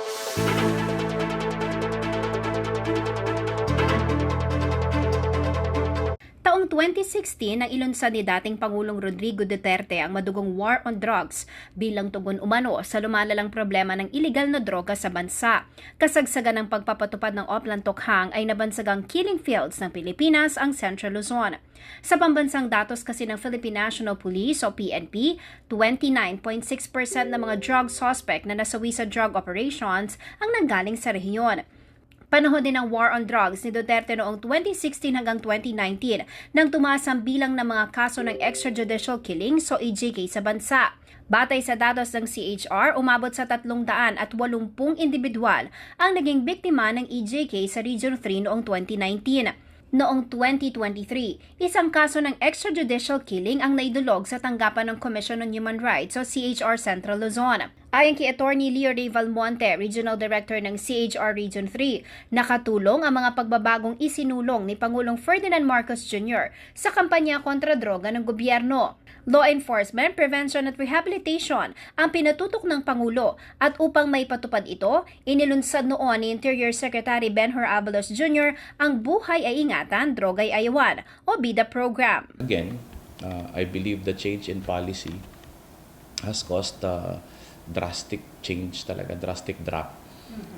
thank you Taong 2016 nang ilunsad ni dating Pangulong Rodrigo Duterte ang madugong war on drugs bilang tugon umano sa lumalalang problema ng iligal na droga sa bansa. Kasagsagan ng pagpapatupad ng Oplan Tokhang ay nabansagang killing fields ng Pilipinas ang Central Luzon. Sa pambansang datos kasi ng Philippine National Police o PNP, 29.6% ng mga drug suspect na nasawi sa drug operations ang nanggaling sa rehiyon. Panahon din ng war on drugs ni Duterte noong 2016 hanggang 2019 nang tumaas ang bilang ng mga kaso ng extrajudicial killings o EJK sa bansa. Batay sa datos ng CHR, umabot sa 380 individual ang naging biktima ng EJK sa Region 3 noong 2019. Noong 2023, isang kaso ng extrajudicial killing ang naidulog sa tanggapan ng Commission on Human Rights o CHR Central Luzon. Ayon kay Attorney Leo Ray Valmonte, Regional Director ng CHR Region 3, nakatulong ang mga pagbabagong isinulong ni Pangulong Ferdinand Marcos Jr. sa kampanya kontra droga ng gobyerno. Law enforcement, prevention at rehabilitation ang pinatutok ng Pangulo at upang may patupad ito, inilunsad noon ni Interior Secretary Benhur Abalos Jr. ang Buhay ay Ingatan, Drogay Ayawan o BIDA program. Again, uh, I believe the change in policy has caused a drastic change talaga, drastic drop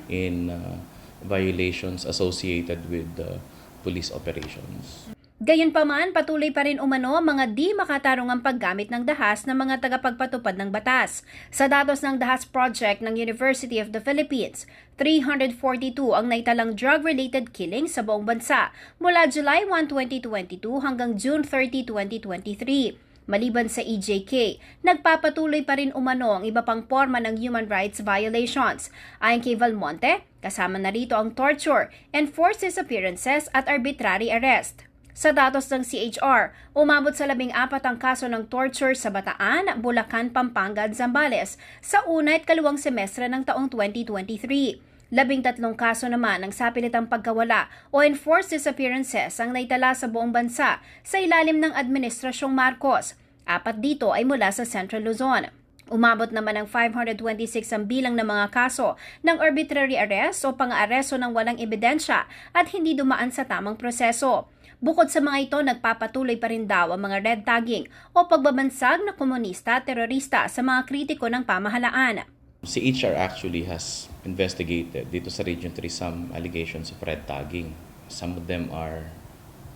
in uh, violations associated with uh, police operations. Gayunpaman, patuloy pa rin umano ang mga di makatarungang paggamit ng dahas ng mga tagapagpatupad ng batas. Sa datos ng Dahas Project ng University of the Philippines, 342 ang naitalang drug-related killings sa buong bansa mula July 1, 2022 hanggang June 30, 2023. Maliban sa EJK, nagpapatuloy pa rin umano ang iba pang forma ng human rights violations. Ayon kay Valmonte, kasama na rito ang torture, enforced disappearances at arbitrary arrest. Sa datos ng CHR, umabot sa labing apat ang kaso ng torture sa Bataan, Bulacan, Pampanga at Zambales sa una at kaluwang semestre ng taong 2023. Labing tatlong kaso naman ng sapilitang pagkawala o enforced disappearances ang naitala sa buong bansa sa ilalim ng Administrasyong Marcos. Apat dito ay mula sa Central Luzon. Umabot naman ng 526 ang bilang ng mga kaso ng arbitrary arrest o pang-aaresto ng walang ebidensya at hindi dumaan sa tamang proseso. Bukod sa mga ito, nagpapatuloy pa rin daw ang mga red tagging o pagbabansag na komunista at terorista sa mga kritiko ng pamahalaan. CHR actually has investigated dito sa Region 3 some allegations of red tagging. Some of them are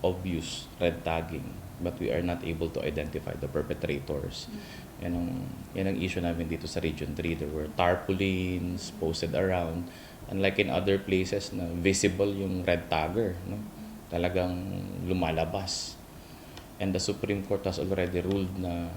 obvious red tagging but we are not able to identify the perpetrators. Yan ang, yan ang issue namin dito sa Region 3. There were tarpaulins posted around. Unlike in other places na visible yung red tagger. No? Talagang lumalabas. And the Supreme Court has already ruled na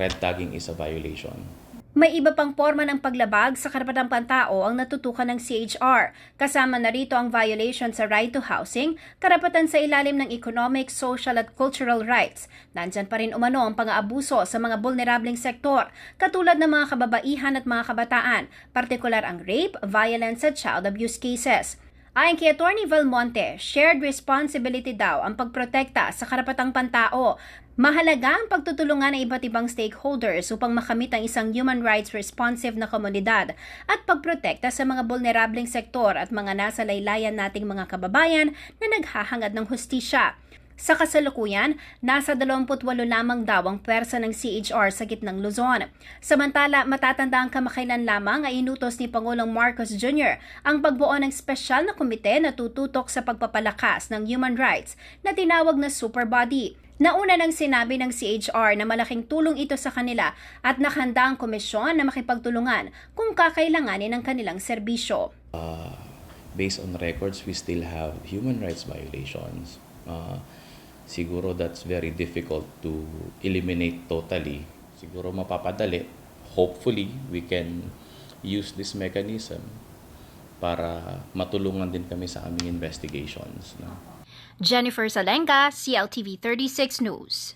red tagging is a violation. May iba pang forma ng paglabag sa karapatang pantao ang natutukan ng CHR. Kasama na rito ang violation sa right to housing, karapatan sa ilalim ng economic, social at cultural rights. Nandyan pa rin umano ang pang-aabuso sa mga vulnerableng sektor, katulad ng mga kababaihan at mga kabataan, partikular ang rape, violence at child abuse cases. Ayon kay Atty. Valmonte, shared responsibility daw ang pagprotekta sa karapatang pantao. Mahalaga ang pagtutulungan ng iba't ibang stakeholders upang makamit ang isang human rights responsive na komunidad at pagprotekta sa mga vulnerableng sektor at mga nasa laylayan nating mga kababayan na naghahangad ng hustisya. Sa kasalukuyan, nasa 28 lamang daw ang pwersa ng CHR sa gitnang Luzon. Samantala, matatanda ang kamakailan lamang ay inutos ni Pangulong Marcos Jr. ang pagbuo ng espesyal na komite na tututok sa pagpapalakas ng human rights na tinawag na Super Body. Nauna nang sinabi ng CHR na malaking tulong ito sa kanila at nakahanda ang komisyon na makipagtulungan kung kakailanganin ng kanilang serbisyo. Uh, based on records, we still have human rights violations. Uh, siguro that's very difficult to eliminate totally. Siguro mapapadali. Hopefully, we can use this mechanism para matulungan din kami sa aming investigations. Jennifer Salenga, CLTV 36 News.